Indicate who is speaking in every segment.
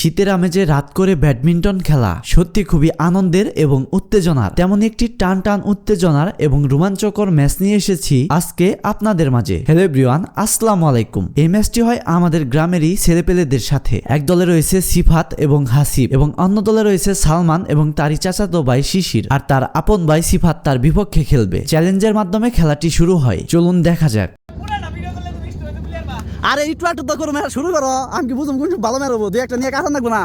Speaker 1: শীতের আমেজে রাত করে ব্যাডমিন্টন খেলা সত্যি খুবই আনন্দের এবং উত্তেজনার। তেমন একটি টান টান উত্তেজনার এবং রোমাঞ্চকর ম্যাচ নিয়ে এসেছি আজকে আপনাদের মাঝে। হ্যালো এভরিওয়ান আসসালামু আলাইকুম। এই ম্যাচটি হয় আমাদের গ্রামেরই ছেলেপেলেদের সাথে। এক দলে রয়েছে সিফাত এবং হাসিব এবং অন্য দলে রয়েছে সালমান এবং তারই চাচাতো ভাই শিশির। আর তার আপন ভাই সিফাত তার বিপক্ষে খেলবে। চ্যালেঞ্জের মাধ্যমে খেলাটি শুরু হয়। চলুন দেখা যাক।
Speaker 2: আরে একটু একটু তো করো মেরা শুরু করো। আমি কি বুঝুম, কোন ভালো মেরাবো দুই একটা নিয়ে থাকব না?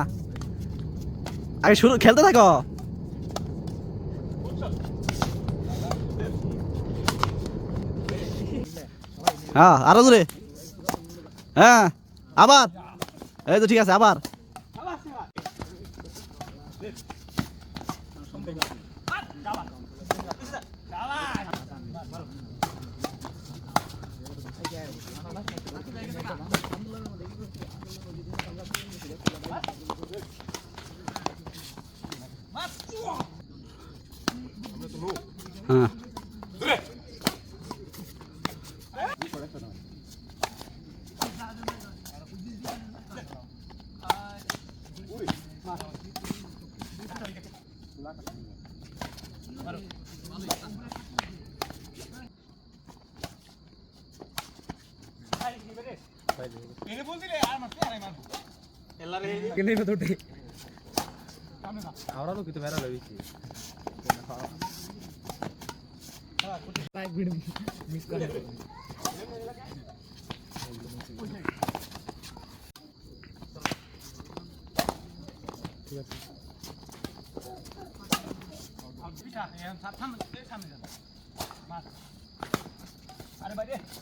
Speaker 2: আগে শুরু খেলতে থাকো। হ্যাঁ আরও জোরে। হ্যাঁ আবার। এই তো ঠিক আছে, আবার। 嗯。
Speaker 3: কেনে
Speaker 4: তোটে আমরা লোক তো বেড়া লবিছি মিস করে ঠিক আছে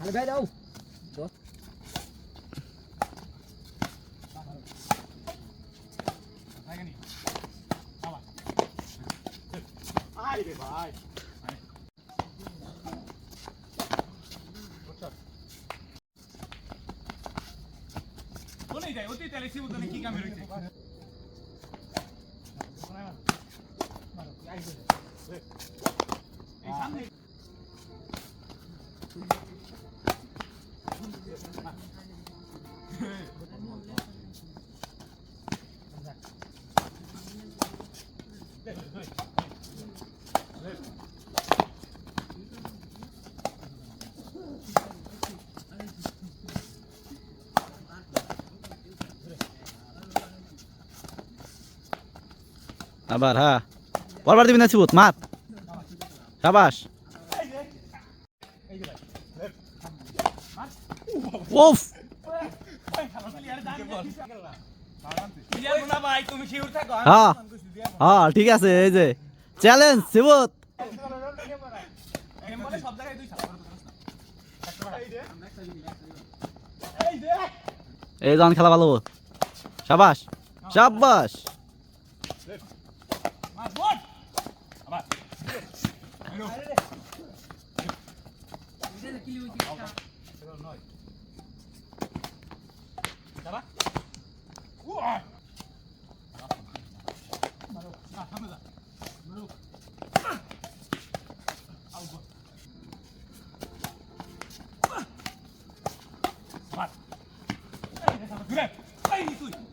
Speaker 3: আরে
Speaker 4: ভাই দাও ไปไปต
Speaker 3: ัวนี้ใจอุติแต่ลิซิบุตัวนี้กี่กามิรุติ Hey.
Speaker 2: আবার হ্যাঁ। বলবার দিবি না চিবুত মার। সাবাস। উফ।
Speaker 3: হ্যাঁ।
Speaker 2: হ্যাঁ ঠিক আছে, এই যে। চ্যালেঞ্জ, শিবুত। এই জন খেলা ভালো। সাবাস। সাবাস
Speaker 3: Grab! Ai, Nicuia!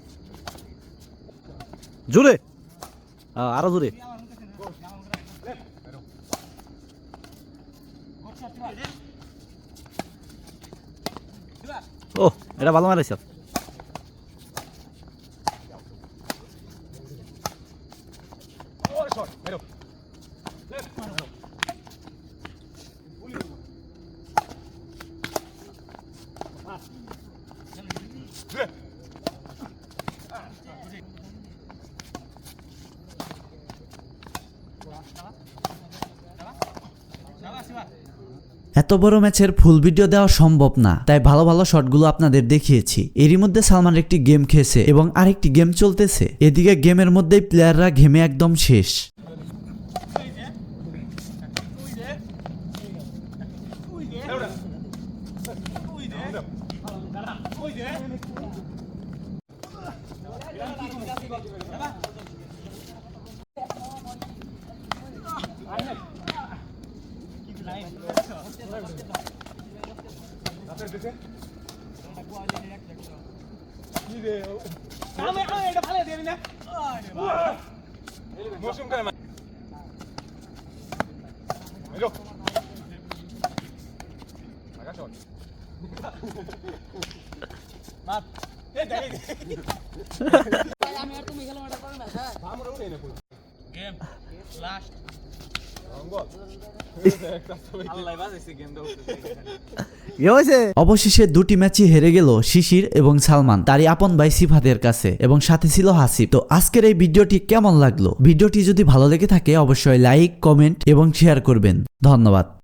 Speaker 2: জোরে। আরও জোরে। ও এটা ভালো মারাইছে। Left.
Speaker 1: এত বড় ম্যাচের ফুল ভিডিও দেওয়া সম্ভব না। তাই ভালো ভালো শটগুলো আপনাদের দেখিয়েছি। এরই মধ্যে সালমান একটি গেম খেয়েছে এবং আরেকটি গেম চলতেছে। এদিকে গেমের মধ্যেই প্লেয়াররা ঘেমে একদম শেষ।
Speaker 3: মৌসুম করে Mira.
Speaker 1: অবশেষে দুটি ম্যাচই হেরে গেল শিশির এবং সালমান তারই আপন ভাই সিফাদের কাছে এবং সাথে ছিল হাসিব। তো আজকের এই ভিডিওটি কেমন লাগল? ভিডিওটি যদি ভালো লেগে থাকে অবশ্যই লাইক কমেন্ট এবং শেয়ার করবেন। ধন্যবাদ।